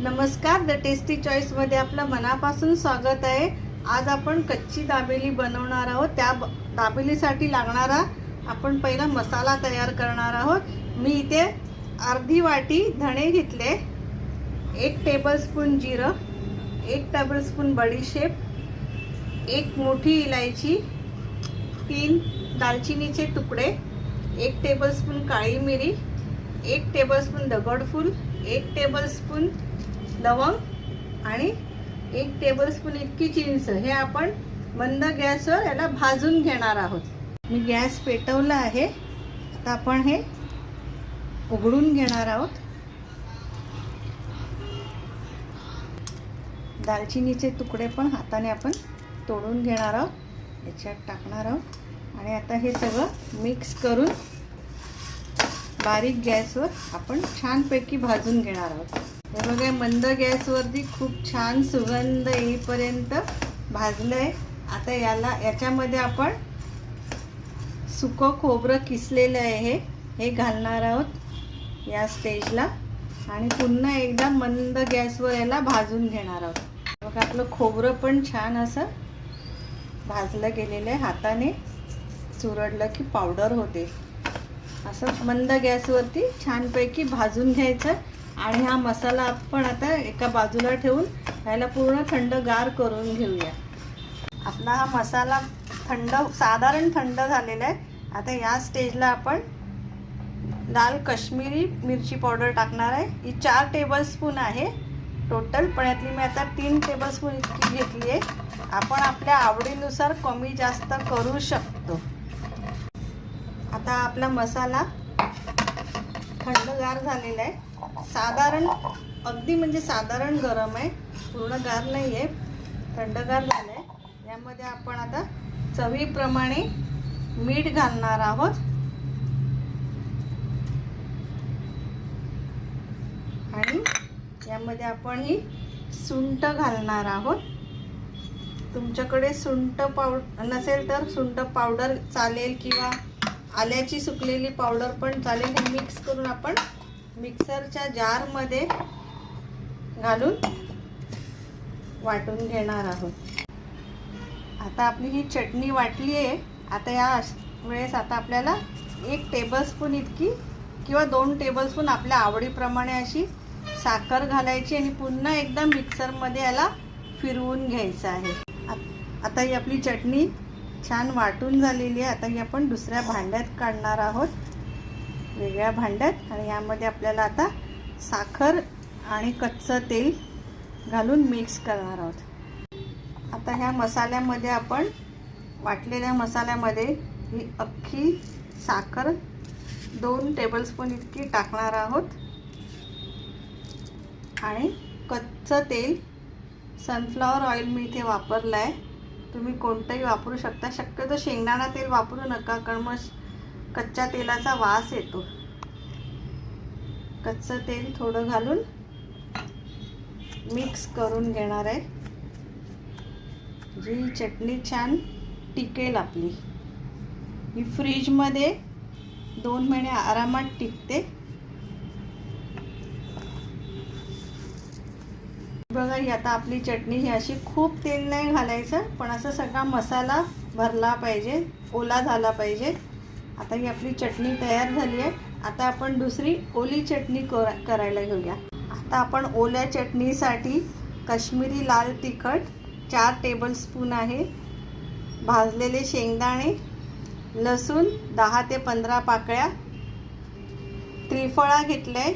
नमस्कार the tasty चॉईसमध्ये आपलं मनापासून स्वागत आहे. आज आपण कच्ची दाबेली बनवणार आहोत. त्या ब- दाबेलीसाठी लागणारा आपण पहिला मसाला तयार करणार आहोत. मी इथे अर्धी वाटी धणे घेतले एक टेबलस्पून जिरं एक टेबलस्पून बडीशेप एक मोठी इलायची तीन दालचिनीचे तुकडे एक टेबलस्पून काळी मिरी एक टेबलस्पून दगडफूल एक टेबलस्पून लवंग आणि एक टेबलस्पून इतकी चिंच हे आपण मंद गॅसवर याला भाजून घेणार आहोत. मी गॅस पेटवला आहे. आता आपण हे उघडून घेणार आहोत. दालचिनीचे तुकडे पण हाताने आपण तोडून घेणार आहोत. याच्यात टाकणार आहोत. आणि आता हे सगळं मिक्स करून बारीक गॅसवर आपण छानपैकी भाजून घेणार आहोत. हे बघा मंद गॅसवरती खूप छान सुगंध येईपर्यंत भाजलं आहे आता याला याच्यामध्ये आपण सुकं खोबरं किसलेलं आहे हे हे घालणार आहोत या स्टेजला. आणि पुन्हा एकदा मंद गॅसवर याला भाजून घेणार आहोत. बघा आपलं खोबरं पण छान असं भाजलं गेलेलं आहे. हाताने चुरडलं की पावडर होते. असं मंद गॅसवरती छानपैकी भाजून घ्यायचं आणि हा मसाला आपण आता एका बाजूला ठेवून ह्याला पूर्ण थंड गार करून घेऊया. आपला हा मसाला थंड साधारण थंड झालेला आहे. आता या स्टेजला आपण लाल कश्मीरी मिरची पावडर टाकणार आहे. ही चार टेबलस्पून आहे. टोटल पण यातली मी आता तीन टेबलस्पून इतकी घेतली आहे. आपण आपल्या आवडीनुसार कमी जास्त करू शकतो. आता आपला मसाला थंडगार झालेला आहे. साधारण अगदी म्हणजे साधारण गरम आहे. पूर्ण गार नाही आहे थंडगार झालं आहे यामध्ये आपण आता चवीप्रमाणे मीठ घालणार आहोत. आणि यामध्ये आपण ही सुंट घालणार आहोत. तुमच्याकडे सुंट पावड नसेल तर सुंठ पावडर चालेल किंवा आल्याची सुकलेली पावडर पण चालेल. हे मिक्स करून आपण मिक्सरच्या जारमध्ये घालून वाटून घेणार आहोत. आता आपली ही चटणी वाटली आहे. आता या वेळेस आता आपल्याला एक टेबलस्पून इतकी किंवा दोन टेबलस्पून आपल्या आवडीप्रमाणे अशी साखर घालायची आणि पुन्हा एकदा मिक्सरमध्ये याला फिरवून घ्यायचं आहे. आता ही आपली चटणी छान वाटून झालेली आहे. आता ही आपण दुसऱ्या भांड्यात काढणार आहोत. वेगळ्या भांड्यात. आणि यामध्ये आपल्याला आता साखर आणि कच्चं तेल घालून मिक्स करणार आहोत. आता ह्या मसाल्यामध्ये आपण वाटलेल्या मसाल्यामध्ये ही अख्खी साखर दोन टेबलस्पून इतकी टाकणार आहोत. आणि कच्चं तेल सनफ्लॉवर ऑइल मी इथे वापरलं आहे तुम्ही कोणतंही वापरू शकता. शक्यतो शेंगदाणा तेल वापरू नका कारण मग कच्च्या तेलाचा वास येतो. कच्चं तेल थोडं घालून मिक्स करून घेणार आहे. जी चटणी छान टिकेल आपली. ही फ्रीजमध्ये दोन महिने आरामात टिकते. बघा ही आता आपली चटणी ही अशी खूप तेल नाही घालायचं पण असं सगळा मसाला भरला पाहिजे ओला झाला पाहिजे. आता ही आपली चटणी तयार झाली आहे. आता आपण दुसरी ओली चटणी कर करायला घेऊया. आता आपण ओल्या चटणीसाठी कश्मीरी लाल तिखट चार टेबलस्पून आहे भाजलेले शेंगदाणे लसूण दहा ते पंधरा पाकळ्या त्रिफळा घेतले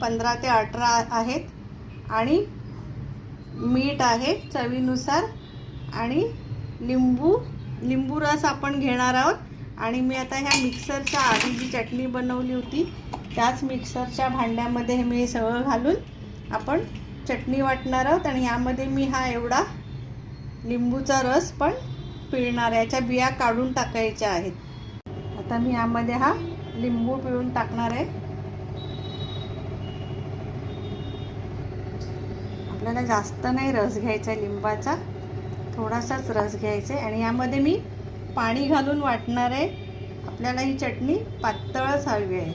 पंधरा ते अठरा आहेत आणि मीठ आहे चवीनुसार आणि लिंबू लिंबू रस आपण घेणार आहोत. आणि मी आता ह्या मिक्सरच्या आधी जी चटणी बनवली होती त्याच मिक्सरच्या भांड्यामध्ये हे मी सगळं घालून आपण चटणी वाटणार आहोत. आणि यामध्ये मी हा एवढा लिंबूचा रस पण पिळणार आहे. याच्या बिया काढून टाकायच्या आहेत. आता मी यामध्ये हा लिंबू पिळून टाकणार आहे. आपल्याला जास्त नाही रस घ्यायचा आहे लिंबाचा. थोडासाच रस घ्यायचा आहे. आणि यामध्ये मी पाणी घालून वाटणार आहे. आपल्याला ही चटणी पातळच हवी आहे.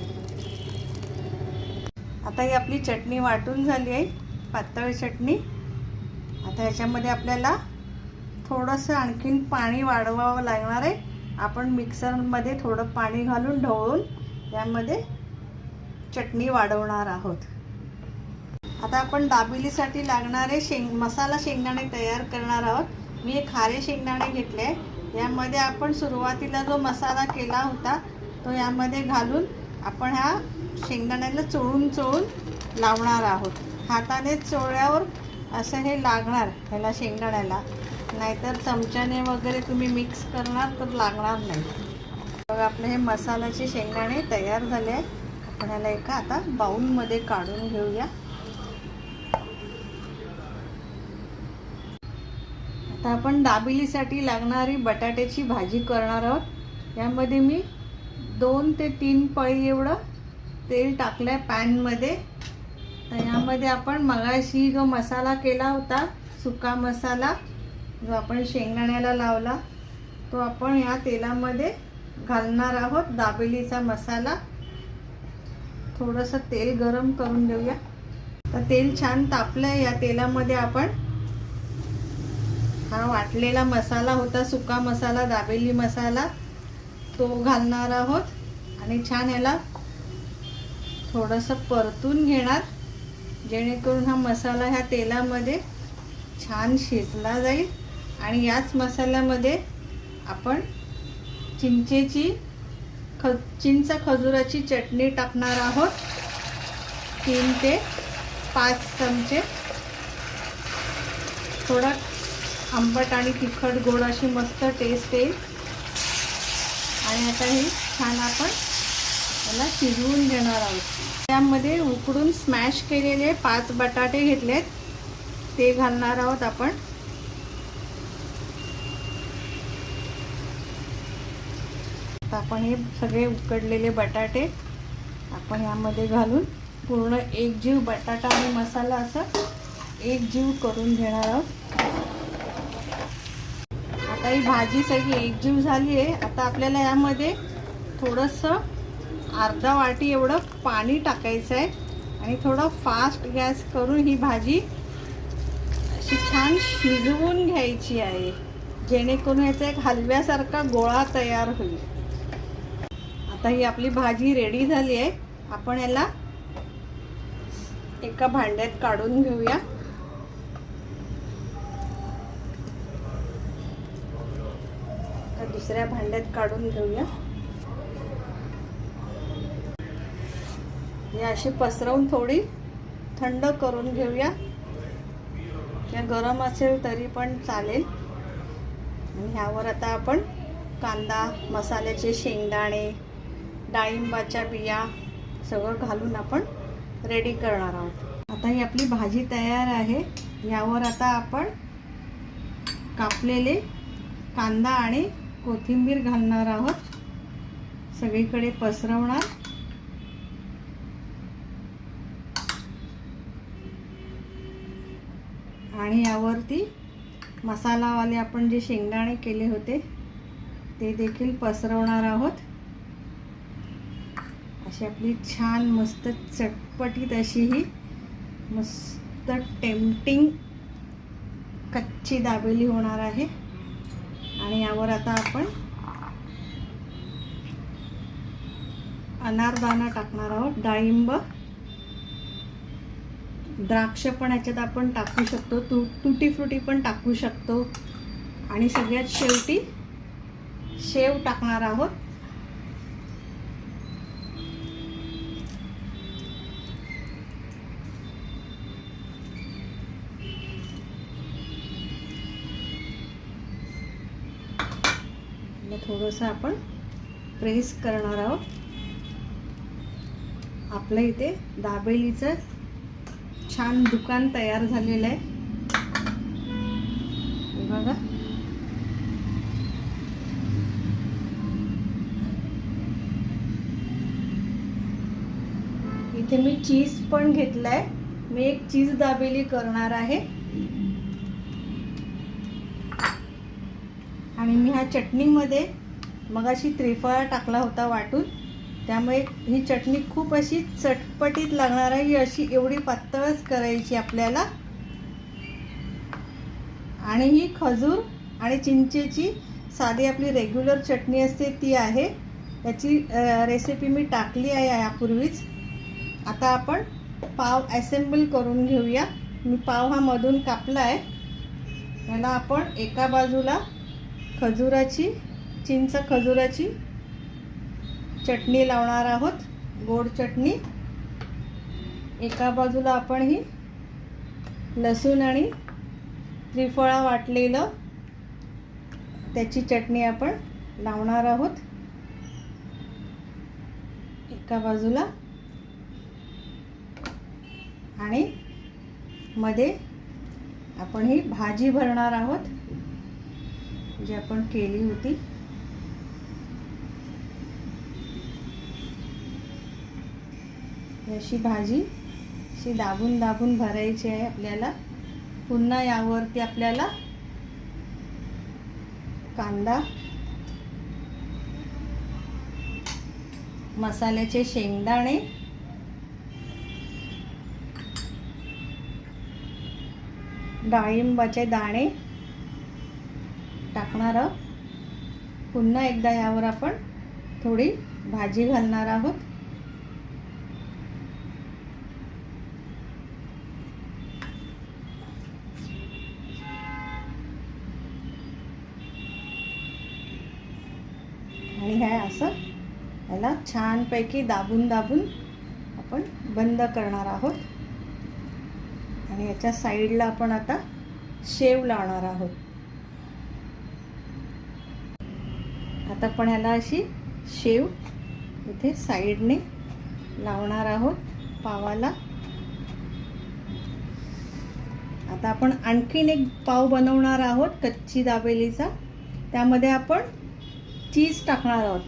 आता ही आपली चटणी वाटून झाली आहे. पातळ चटणी. आता ह्याच्यामध्ये आपल्याला थोडंसं आणखीन पाणी वाढवावं लागणार आहे. आपण मिक्सरमध्ये थोडं पाणी घालून ढवळून यामध्ये चटणी वाढवणार आहोत. आता आपण दाबिलीसाठी लागणारे शेंग मसाला शेंगदाणे तयार करणार आहोत. मी हे खारे शेंगदाणे घेतले यामध्ये आपण सुरुवातीला जो मसाला केला होता तो यामध्ये घालून आपण ह्या शेंगदाण्याला चोळून चोळून लावणार आहोत. हाताने चोळल्यावर असं हे लागणार ह्याला शेंगदाण्याला. नाहीतर चमच्याने वगैरे तुम्ही मिक्स करणार तर लागणार नाही. मग आपले हे मसाल्याचे शेंगदाणे तयार झाले आहे आपण ह्याला एका आता बाऊलमध्ये काढून घेऊया. आता आपण दाबिलीसाठी लागणारी बटाट्याची भाजी करणार आहोत. यामध्ये मी दोन ते तीन पळी एवढं तेल टाकलं आहे पॅनमध्ये. तर यामध्ये आपण मगाशी जो मसाला केला होता सुका मसाला जो आपण शेंगदाण्याला लावला तो आपण या तेलामध्ये घालणार आहोत दाबेलीचा मसाला. थोडंसं तेल गरम करून देऊया तर तेल छान तापलं आहे या तेलामध्ये आपण. हा वाटलेला मसाला होता सुका मसाला दाबेली मसाला तो घालणार आहोत. आणि छान याला थोडंसं परतून घेणार जेणेकरून हा मसाला ह्या तेलामध्ये छान शिजला जाईल. आणि याच मसाल्यामध्ये आपण चिंचेची ख चिंच खजुराची चटणी टाकणार आहोत. तीन ते पाच चमचे. थोडा आंबट आणि तिखट गोड अशी मस्त टेस्ट येईल. आणि आता हे छान आपण याला शिजवून घेणार आहोत. त्यामध्ये उकडून स्मॅश केलेले पाच बटाटे घेतलेत. ते घालणार आहोत आपण. आपण हे सगळे उकडलेले बटाटे आपण यामध्ये घालून पूर्ण एक जीव बटाटा आणि मसाला असं एक जीव करून घेणार आहोत. आता ही भाजी सगळी एकजीव झाली आहे. आता आपल्याला यामध्ये थोडंसं अर्धा वाटी एवढं पाणी टाकायचं आहे. आणि थोडं फास्ट गॅस करून ही भाजी अशी छान शिजवून घ्यायची आहे. जेणेकरून याचा एक हलव्यासारखा गोळा तयार होईल. आता ही आपली भाजी रेडी झाली आहे. आपण याला एका भांड्यात काढून घेऊया. दुसऱ्या भांड्यात काढून घेऊया. हे अशी पसरवून थोडी थंड करून घेऊया. या गरम असेल तरी पण चालेल. आणि ह्यावर आता आपण कांदा मसाल्याचे शेंगदाणे डाळिंबाच्या बिया सगळं घालून आपण रेडी करणार आहोत. आता ही आपली भाजी तयार आहे. यावर आता आपण कापलेले कांदा आणि कोथिंबीर घालणार आहोत. सगळीकडे पसरवणार. आणि यावरती मसालावाले आपण जे शेंगदाणे केले होते ते देखील पसरवणार आहोत. अशी आपली छान मस्त चटपटीत अशी ही मस्त टेम्पटिंग कच्ची दाबेली होणार आहे. आणि यावर आता आपण अनारदाना टाकणार आहोत. डाळिंब द्राक्ष पण याच्यात आपण टाकू शकतो. तू तुटी फ्रुटी पण टाकू शकतो. आणि सगळ्यात शेवटी शेव टाकणार आहोत. थोडंसं आपण प्रेस करणार आहोत. आपल्या इथे दाबेलीचं छान दुकान तयार झालेलं आहे. बघा. इथे मी चीज पण घेतलाय. मी एक चीज दाबेली करणार आहे. आणि मी ह्या चटणीमध्ये मगाशी त्रिफळा टाकला होता वाटून. त्यामुळे ही चटणी खूप अशी चटपटीत लागणार आहे ही अशी एवढी पातळच करायची आपल्याला. आणि ही खजूर आणि चिंचेची साधी आपली रेग्युलर चटणी असते ती आहे. त्याची रेसिपी मी टाकली आहे यापूर्वीच. आता आपण पाव ॲसेम्बल करून घेऊया. मी पाव हा मधून कापला आहे त्याला आपण एका बाजूला खजुराची चिंच खजुराची चटणी लावणार आहोत. गोड चटणी. एका बाजूला आपण ही लसूण आणि त्रिफळा वाटलेलं त्याची चटणी आपण लावणार आहोत. एका बाजूला. आणि मध्ये आपण ही भाजी भरणार आहोत. जी आपण केली होती. अशी भाजी अशी दाबून दाबून भरायची आहे आपल्याला. पुन्हा यावरती आपल्याला कांदा मसाल्याचे शेंगदाणे डाळिंबाचे दाणे टाकणार. आहोत पुन्हा एकदा यावर आपण थोडी भाजी घालणार आहोत. आणि हे असं याला छानपैकी दाबून दाबून आपण बंद करणार आहोत. आणि याच्या साईडला आपण आता शेव लावणार आहोत. आता आपण ह्याला अशी शेव इथे साईडने लावणार आहोत पावाला. आता आपण आणखीन एक पाव बनवणार आहोत कच्ची दाबेलीचा. त्यामध्ये आपण चीज टाकणार आहोत.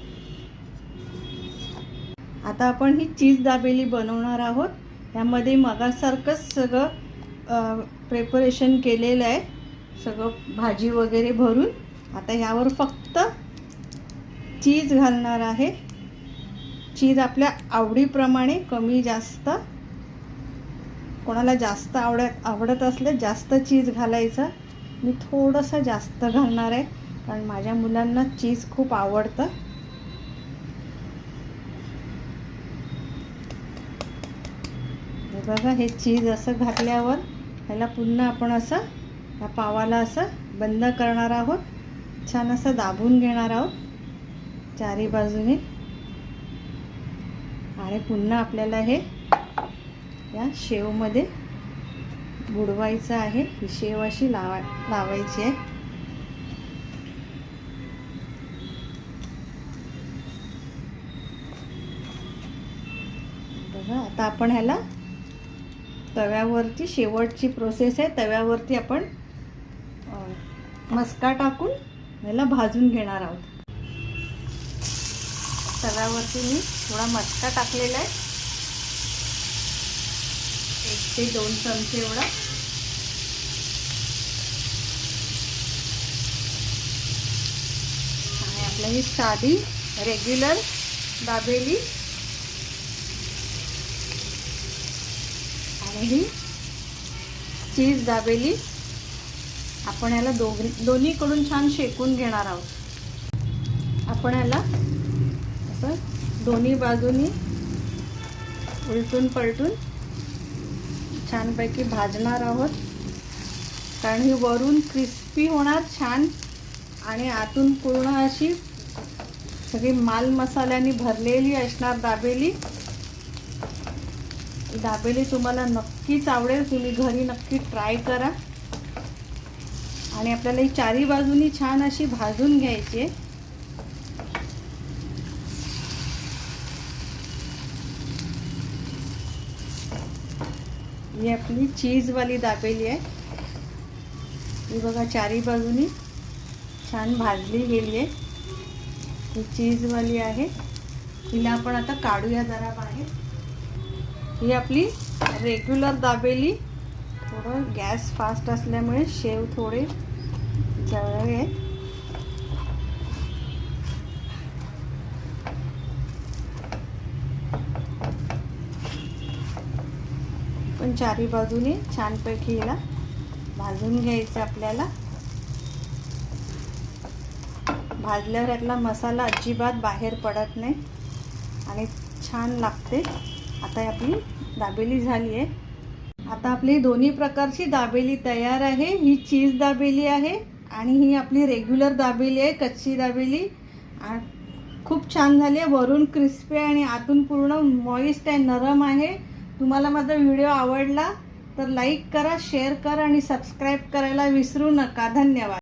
आता आपण ही चीज दाबेली बनवणार आहोत. त्यामध्ये मगासारखंच सगळं प्रिपरेशन केलेलं आहे. सगळं भाजी वगैरे भरून. आता ह्यावर फक्त चीज घालणार आहे. चीज आपल्या आवडीप्रमाणे कमी जास्त कोणाला जास्त आवडत आवडत असलं जास्त चीज घालायचं. मी थोडंसं जास्त घालणार आहे कारण माझ्या मुलांना चीज खूप आवडतं. बघा हे चीज असं घातल्यावर ह्याला पुन्हा आपण असं ह्या पावाला असं बंद करणार आहोत. छान असं दाबून घेणार आहोत. चारी बाजूने. आणि पुन्हा आपल्याला हे या शेवमध्ये बुडवायचं आहे. ही शेव अशी लावा लावायची आहे. बघा आता आपण ह्याला तव्यावरती शेवटची प्रोसेस आहे. तव्यावरती आपण मस्का टाकून ह्याला भाजून घेणार आहोत. तव्यावरती मी थोडा मस्का टाकलेला आहे. एक ते दोन चमचे एवढा. आणि आपलं ही साधी रेग्युलर दाबेली. आणि ही चीज दाबेली. आपण याला दोघ दोन्हीकडून छान शेकून घेणार आहोत. आपण याला असं दोन्ही बाजूनी उलटून पलटून छानपैकी भाजणार आहोत. कारण ही वरून क्रिस्पी होणार छान आणि आतून पूर्ण अशी सगळी माल मसाल्याने भरलेली असणार दाबेली. दाबेली तुम्हाला नक्कीच आवडेल तुम्ही घरी नक्की ट्राय करा. आणि आपल्याला ही चारी बाजूनी छान अशी भाजून घ्यायची आहे. ही आपली चीजवाली दाबेली आहे. ही बघा चारी बाजूनी छान भाजली गेली आहे. ही चीजवाली आहे. हिला आपण आता काढूया जरा बाहेर. ही आपली रेग्युलर दाबेली. थोडं गॅस फास्ट असल्यामुळे शेव थोडे जवळ आहे चारी बाजूने छानपैकी हिला भाजून घ्यायचं आपल्याला. भाजल्यावर यातला मसाला अजिबात बाहेर पडत नाही. आणि छान लागते. आता आपली दाबेली झाली आहे आता आपली दोन्ही प्रकारची दाबेली तयार आहे. ही चीज दाबेली आहे आणि ही आपली रेग्युलर दाबेली आहे कच्ची दाबेली. खूप छान झाली आहे. वरून क्रिस्पी आणि आतून पूर्ण मॉइस्ट आहे नरम आहे. तुम्हाला माझा व्हिडिओ आवडला तर लाईक करा शेअर करा आणि सबस्क्राईब करायला विसरू नका. धन्यवाद.